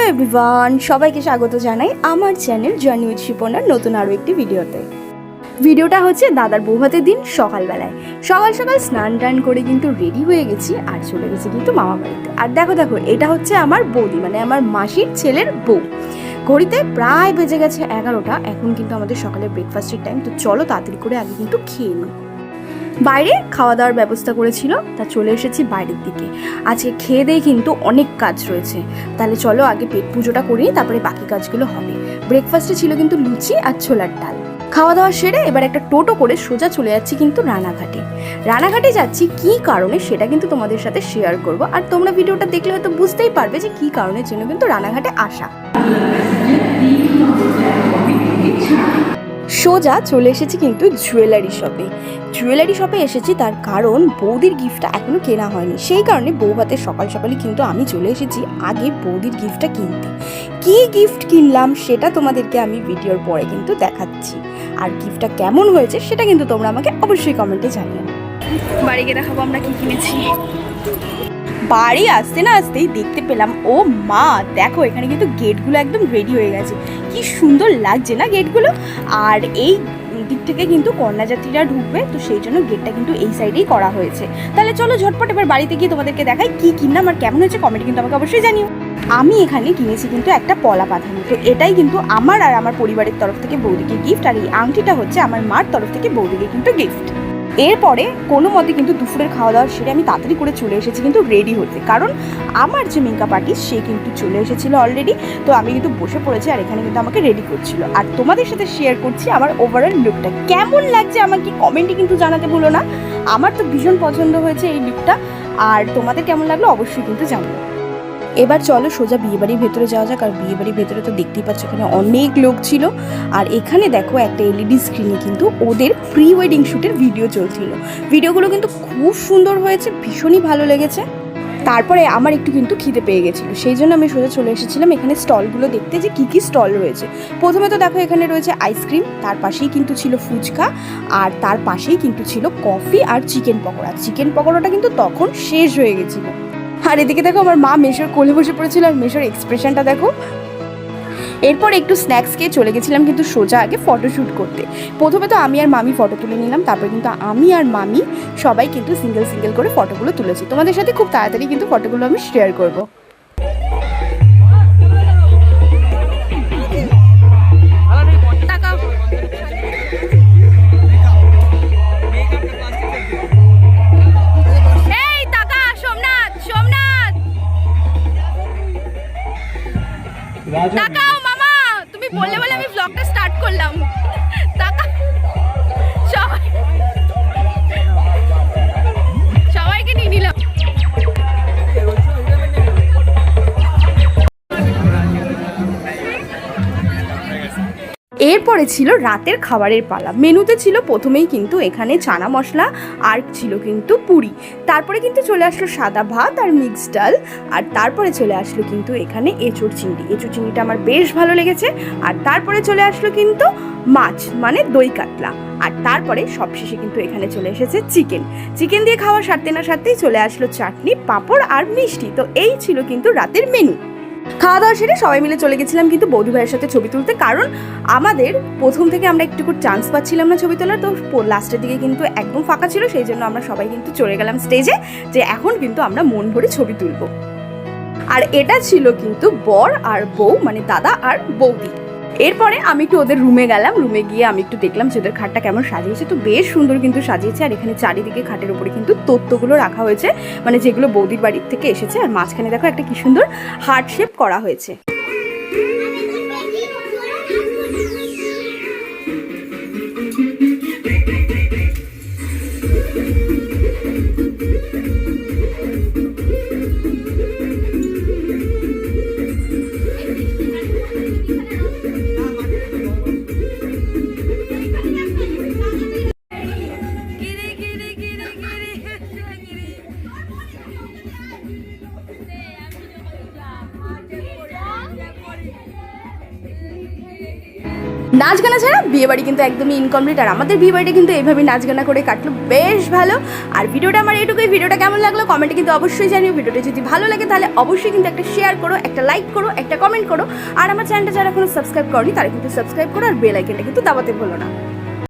Hello everyone, সবাইকে স্বাগত জানাই আমার চ্যানেল জার্নি উইথ শিপনার নতুন আরও একটি ভিডিওতে। ভিডিওটা হচ্ছে দাদার বৌভাতের দিন সকালবেলায়। সকাল সকাল স্নান টান করে কিন্তু রেডি হয়ে গেছি আর চলে গেছি কিন্তু মামা বাড়িতে। আর দেখো দেখো, এটা হচ্ছে আমার বৌদি মানে আমার মাসির ছেলের বউ। ঘড়িতে প্রায় বেজে গেছে এগারোটা, এখন কিন্তু আমাদের সকালে ব্রেকফাস্টের টাইম তো চলো তাড়াতাড়ি করে আগে কিন্তু খেয়ে নিই। বাইরে খাওয়া দাওয়ার ব্যবস্থা করেছিল, তা চলে এসেছি বাইরের দিকে। আজকে খেয়ে দিয়ে কিন্তু অনেক কাজ রয়েছে। তাহলে চলো আগে পেট পুজোটা করি, তারপরে বাকি কাজগুলো হবে। ব্রেকফাস্টে ছিল কিন্তু লুচি আর ছোলার ডাল। খাওয়া দাওয়া সেরে এবার একটা টোটো করে সোজা চলে যাচ্ছি কিন্তু রানাঘাটে। রানাঘাটে যাচ্ছি কি কারণে সেটা কিন্তু তোমাদের সাথে শেয়ার করব। আর তোমরা ভিডিওটা দেখলে হয়তো বুঝতেই পারবে যে কি কারণের জন্য কিন্তু রানাঘাটে আসা। সোজা চলে এসেছি কিন্তু জুয়েলারি শপে জুয়েলারি শপে এসেছি তার কারণ বৌদির গিফটটা এখনও কেনা হয়নি। সেই কারণে বউ ভাতে সকাল সকালই কিন্তু আমি চলে এসেছি আগে বৌদির গিফটটা কিনতে। কি গিফট কিনলাম সেটা তোমাদেরকে আমি ভিডিওর পরে কিন্তু দেখাচ্ছি। আর গিফটটা কেমন হয়েছে সেটা কিন্তু তোমরা আমাকে অবশ্যই কমেন্টে জানিও। বাড়ি গিয়ে দেখাবো আমরা কি কিনেছি। বাড়ি আসতে না আসতেই দেখতে পেলাম ও মা দেখো এখানে কিন্তু গেটগুলো একদম রেডি হয়ে গেছে। কি সুন্দর লাগছে না গেটগুলো আর এই দিক থেকে কিন্তু কন্যাযাত্রীরা ঢুকবে, তো সেই জন্য গেটটা কিন্তু এই সাইডেই করা হয়েছে। তাহলে চলো ঝটপট এবার বাড়িতে গিয়ে তোমাদেরকে দেখাই কি কিনলাম আর কেমন হয়েছে কমেন্ট কিন্তু আমাকে অবশ্যই জানিও। আমি এখানে কিনেছি কিন্তু একটা পলা পাথানি তো এটাই কিন্তু আমার আর আমার পরিবারের তরফ থেকে বৌদিকে গিফট আর এই আংটিটা হচ্ছে আমার মার তরফ থেকে বৌদিকে কিন্তু গিফট এরপরে কোনো মতে কিন্তু দুপুরের খাওয়া দাওয়া সেরে আমি তাড়াতাড়ি করে চলে এসেছি কিন্তু রেডি হতে। কারণ আমার যে মেকআপ আর্টিস্ট সে কিন্তু চলে এসেছিল অলরেডি তো আমি কিন্তু বসে পড়েছি আর এখানে কিন্তু আমাকে রেডি করছিল। আর তোমাদের সাথে শেয়ার করছি আমার ওভারঅল লুকটা কেমন লাগছে আমাকে কমেন্টে কিন্তু জানাতে ভুলো না। আমার তো ভীষণ পছন্দ হয়েছে এই লুকটা আর তোমাদের কেমন লাগল অবশ্যই কিন্তু জানিও। এবার চলো সোজা বিয়েবাড়ির ভেতরে যাওয়া যাক। আর বিয়েবাড়ির ভেতরে তো দেখতেই পাচ্ছ এখানে অনেক লোক ছিল। আর এখানে দেখো একটা এলইডি স্ক্রিনে কিন্তু ওদের প্রি ওয়েডিং শ্যুটের ভিডিও চলছিল। ভিডিওগুলো কিন্তু খুব সুন্দর হয়েছে, ভীষণই ভালো লেগেছে। তারপরে আমার একটু কিন্তু খিদে পেয়ে গেছিল। সেই জন্য আমি সোজা চলে এসেছিলাম এখানে স্টলগুলো দেখতে যে কী কী স্টল রয়েছে। প্রথমে তো দেখো এখানে রয়েছে আইসক্রিম তার পাশেই কিন্তু ছিল ফুচকা, আর তার পাশেই কিন্তু ছিল কফি আর চিকেন পকোড়া। চিকেন পকোড়াটা কিন্তু তখন শেষ হয়ে গেছিল। আর এদিকে দেখো আমার মা মেশোর কোলে বসে পড়েছিল আর মেশোর এক্সপ্রেশনটা দেখো। এরপর একটু স্ন্যাক্স খেয়ে চলে গেছিলাম কিন্তু সোজা আগে ফটোশ্যুট করতে। প্রথমে তো আমি আর মামি ফটো তুলে নিলাম, তারপর কিন্তু আমি আর মামি সবাই কিন্তু সিঙ্গেল সিঙ্গেল করে ফটোগুলো তুলেছি। তোমাদের সাথে খুব তাড়াতাড়ি কিন্তু ফটোগুলো আমি শেয়ার করব। তাকাও মামা তুমি বললে বলে আমি ব্লগটা স্টার্ট করলাম। তাকা সবাই সবাইকে নিয়ে নিলাম। এরপরে ছিল রাতের খাবারের পালা। মেনুতে ছিল প্রথমেই কিন্তু এখানে চানা মশলা, আর ছিল কিন্তু পুরি। তারপরে কিন্তু চলে আসলো সাদা ভাত আর মিক্স ডাল, আর তারপরে চলে আসলো কিন্তু এখানে এঁচোড় চিংড়ি। এঁচোড় চিংড়িটা আমার বেশ ভালো লেগেছে। আর তারপরে চলে আসলো কিন্তু মাছ মানে দই কাতলা। আর তারপরে সবশেষে কিন্তু এখানে চলে এসেছে চিকেন। চিকেন দিয়ে খাওয়া সারতে না সারতেই চলে আসলো চাটনি, পাঁপড় আর মিষ্টি। তো এই ছিল কিন্তু রাতের মেনু খাওয়া দাওয়া সেরে সবাই মিলে চলে গেছিলাম কিন্তু বৌদি ভাইয়ের সাথে ছবি তুলতে। কারণ আমাদের প্রথম থেকে আমরা একটুকু চান্স পাচ্ছিলাম না ছবি তোলার। তো লাস্টের দিকে কিন্তু একদম ফাঁকা ছিল, সেই জন্য আমরা সবাই কিন্তু চলে গেলাম স্টেজে যে এখন কিন্তু আমরা মন ভরে ছবি তুলব। আর এটা ছিল কিন্তু বর আর বউ মানে দাদা আর বৌদি। এরপরে আমি একটু ওদের রুমে গেলাম রুমে গিয়ে আমি একটু দেখলাম যে ওদের খাটটা কেমন সাজিয়েছে। তো বেশ সুন্দর কিন্তু সাজিয়েছে, আর এখানে চারিদিকে খাটের উপরে কিন্তু তত্ত্বগুলো রাখা হয়েছে। মানে যেগুলো বৌদির বাড়ির থেকে এসেছে, আর মাঝখানে দেখো একটা কি সুন্দর হার্ট শেপ করা হয়েছে। নাচ গানা ছাড়া বিয়েবাড়ি কিন্তু একদমই ইনকমপ্লিট আর আমাদের বিয়েবাড়িটা কিন্তু এইভাবে নাচ গানা করে কাটলো, বেশ ভালো। আর ভিডিওটা আমার এইটুকুই। ভিডিওটা কেমন লাগল কমেন্টে কিন্তু অবশ্যই জানিও। ভিডিওটা যদি ভালো লাগে তাহলে অবশ্যই কিন্তু একটা শেয়ার করো, একটা লাইক করো, একটা কমেন্ট করো। আর আমার চ্যানেলটা যারা এখনও সাবস্ক্রাইব করনি, তারা কিন্তু সাবস্ক্রাইব করো আর বেল আইকনটা কিন্তু দাবাতে ভুলো না।